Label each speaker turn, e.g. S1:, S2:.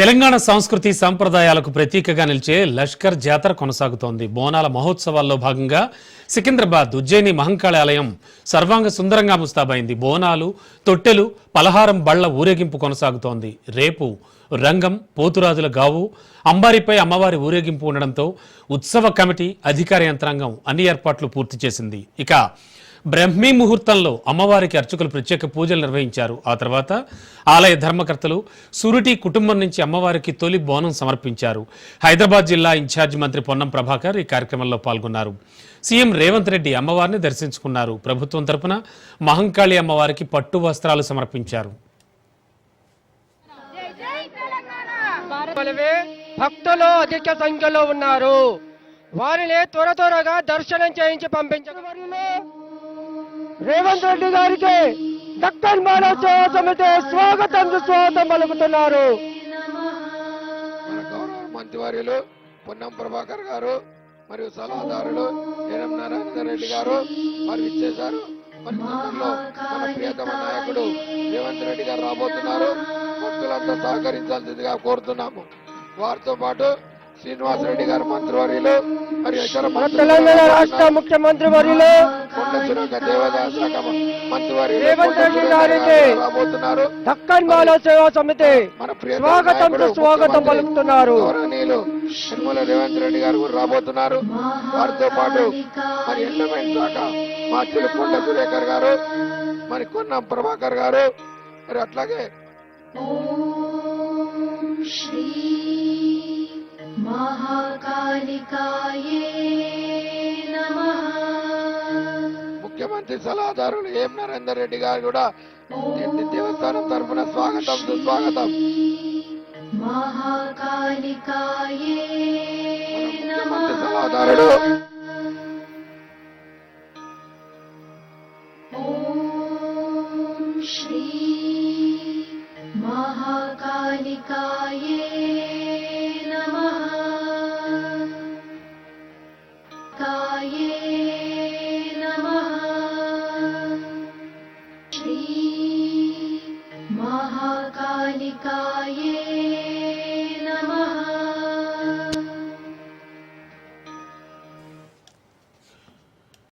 S1: తెలంగాణ సంస్కృతి సంప్రదాయాలకు ప్రతీకగా నిలిచే లష్కర్ జాతర కొనసాగుతోంది. బోనాల మహోత్సవాల్లో భాగంగా సికింద్రాబాద్ ఉజ్జయిని మహంకాళి ఆలయం సర్వాంగ సుందరంగా ముస్తాబైంది. బోనాలు తొట్టెలు పలహారం బళ్ళ ఊరేగింపు కొనసాగుతోంది. రేపు రంగం పోతురాజుల గావు అంబారిపై అమ్మవారి ఊరేగింపు ఉండడంతో ఉత్సవ కమిటీ అధికార యంత్రాంగం అన్ని ఏర్పాట్లు పూర్తి చేసింది. ఇక బ్రహ్మీ ముహూర్తంలో అమ్మవారికి అర్చకులు ప్రత్యేక పూజలు నిర్వహించారు. ఆ తర్వాత ఆలయ ధర్మకర్తలు సురుటి కుటుంబం నుంచి అమ్మవారికి తొలి బోనం సమర్పించారు. హైదరాబాద్ జిల్లా ఇన్ఛార్జ్ మంత్రి పొన్నం ప్రభాకర్ ఈ కార్యక్రమంలో పాల్గొన్నారు. సీఎం రేవంత్ రెడ్డి అమ్మవారిని దర్శించుకున్నారు. ప్రభుత్వం తరపున మహంకాళి అమ్మవారికి పట్టు వస్త్రాలు సమర్పించారు.
S2: భక్తులు అధిక సంఖ్యలో ఉన్నారు. వారిని త్వర త్వరగా దర్శనం చేయించి పంపించారు రేవంత్ రెడ్డి గారికి దక్కన్ మానవ సమితి స్వాగతం సుస్వాగతం పలుకుతున్నారు.
S3: మంత్రివర్యులు పొన్నం ప్రభాకర్ గారు మరియు సలహాదారులు ఎనం నారాయణ రెడ్డి గారు వారు ఇచ్చేశారు మరి తొందరలో మన ప్రియతమ నాయకుడు రేవంత్ రెడ్డి గారు రాబోతున్నారు. భక్తులంతా సహకరించాల్సిందిగా కోరుతున్నాము. వారితో పాటు శ్రీనివాస్ రెడ్డి గారు మంత్రివర్యులు మరియు ఇతర
S2: తెలంగాణ రాష్ట్ర ముఖ్యమంత్రి వర్యులు.
S3: కొండ కొండ గారు రాబోతున్నారు.
S2: దక్కన్ మానవ సేవా సమితి స్వాగతం
S3: ముఖ్యమంత్రి
S2: పలుకుతున్నారు.
S3: నిర్మల రేవంత్ రెడ్డి గారు కూడా రాబోతున్నారు. వారితో పాటు మరి ఎండమెంట్ శాఖ మా చిలుకొండ సురేఖర్ గారు మరి కొన్నం ప్రభాకర్ గారు మరి అట్లాగే
S4: श्री
S3: ముఖ్యమంత్రి సలహాదారులు ఏం నరేందర్ రెడ్డి గారు కూడా దేవస్థానం తరఫున స్వాగతం సుస్వాగతం. ముఖ్యమంత్రి సలహాదారుడు.
S4: శ్రీ మహాకాళికాయే महाकालिकायै नमः।